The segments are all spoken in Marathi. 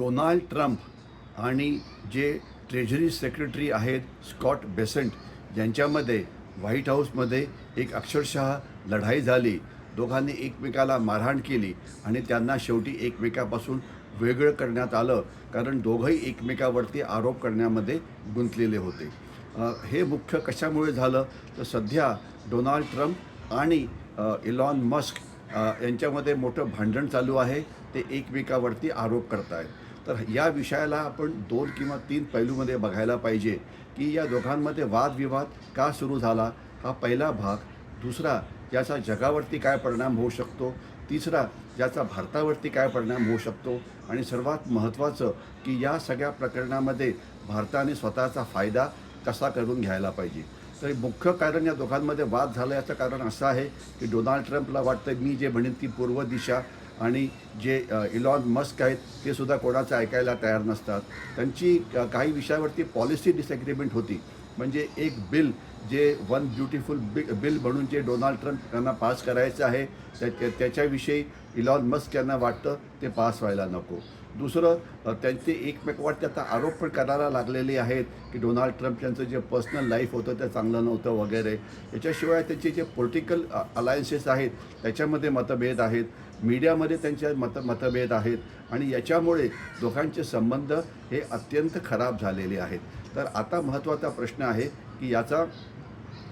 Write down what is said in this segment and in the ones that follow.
डोनाल्ड ट्रम्प आणि जे ट्रेझरी सेक्रेटरी आहेत स्कॉट बेसेंट यांच्यामध्ये व्हाईट हाऊसमध्ये एक अक्षरशः लढाई झाली. दोघांनी एकमेकाला मारहाण केली आणि त्यांना शेवटी एकमेकापासून वेगळं करण्यात आलं कारण दोघंही एकमेकावरती आरोप करण्यामध्ये गुंतलेले होते. हे मुख्य कशामुळे झालं? तर सध्या डोनाल्ड ट्रम्प आणि इलॉन मस्क यांच्यामध्ये मोठं भांडण चालू आहे. ते एकमेकावरती आरोप करत आहेत तर या विषयाला आपण दोन किंवा तीन पैलूमध्ये बघायला पाहिजे की या दोघांमध्ये वादविवाद का सुरू झाला? हा पहिला भाग. दुसरा याचा जगावरती काय परिणाम होऊ शकतो? तिसरा याचा भारतावरती काय परिणाम होऊ शकतो? आणि सर्वात महत्त्वाचं की या सगळ्या प्रकरणामध्ये भारताने स्वतःचा फायदा कसा करून घ्यायला पाहिजे? तर मुख्य कारण या दोघांमध्ये वाद झाला याचं कारण असं आहे की डोनाल्ड ट्रम्पला वाटतं मी जे म्हणेन ती पूर्व दिशा. आणि जे इलॉन मस्क आहेत ते सुद्धा कोणाचं ऐकायला तयार नसतात. त्यांची काही विषयावरती पॉलिसी डिसएग्रीमेंट होती. म्हणजे एक बिल जे वन ब्युटिफुल बि बिल म्हणून जे डोनाल्ड ट्रम्प यांना पास करायचं आहे त्या त्या- त्याच्याविषयी इलॉन मस्क यांना वाटतं ते पास व्हायला नको. दुसरं अ, त्यांचे एकमेकावरती आता आरोप पण करायला लागलेले आहेत की डोनाल्ड ट्रम्प यांचं जे पर्सनल लाईफ होतं ते चांगलं नव्हतं वगैरे. याच्याशिवाय त्यांचे जे पॉलिटिकल अलायन्सेस आहेत त्याच्यामध्ये मतभेद आहेत. मीडियामध्ये त्यांच्या मत मतभेद आहेत. आणि याच्यामुळे दोघांचे संबंध हे अत्यंत खराब झालेले आहेत. तर आता महत्त्वाचा प्रश्न आहे की याचा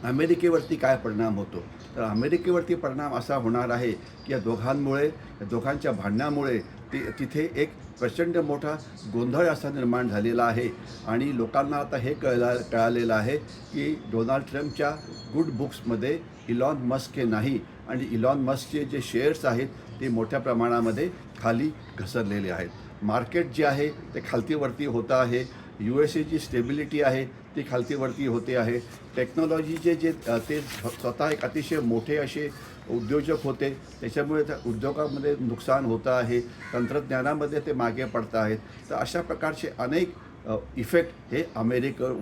अमेरिकेवरती काय परिणाम होतो? तर अमेरिकेवरती परिणाम असा होणार आहे की या दोघांमुळे या दोघांच्या भांडणामुळे ति तिथे एक प्रचंड मोठा गोंधळ असा निर्माण झालेला आहे. आणि लोकांना आता हे कळला कळालेलं आहे की डोनाल्ड ट्रम्पच्या गुड बुक्समध्ये इलॉन मस्क हे नाही आणि इलॉन मस्कचे जे शेअर्स आहेत ते मोठ्या प्रमाणामध्ये खाली घसरलेले आहेत. मार्केट जे आहे ते खालतीवरती होतं आहे. यू एस एची स्टेबिलिटी आहे ती खालतीवरती होते आहे. टेक्नॉलॉजीचे जे ते स्वतः एक अतिशय मोठे असे उद्योजक होते. त्याच्यामुळे त्या उद्योगामध्ये नुकसान होतं आहे. तंत्रज्ञानामध्ये ते मागे पडत आहेत. तर अशा प्रकारचे अनेक इफेक्ट हे अमेरिकेवर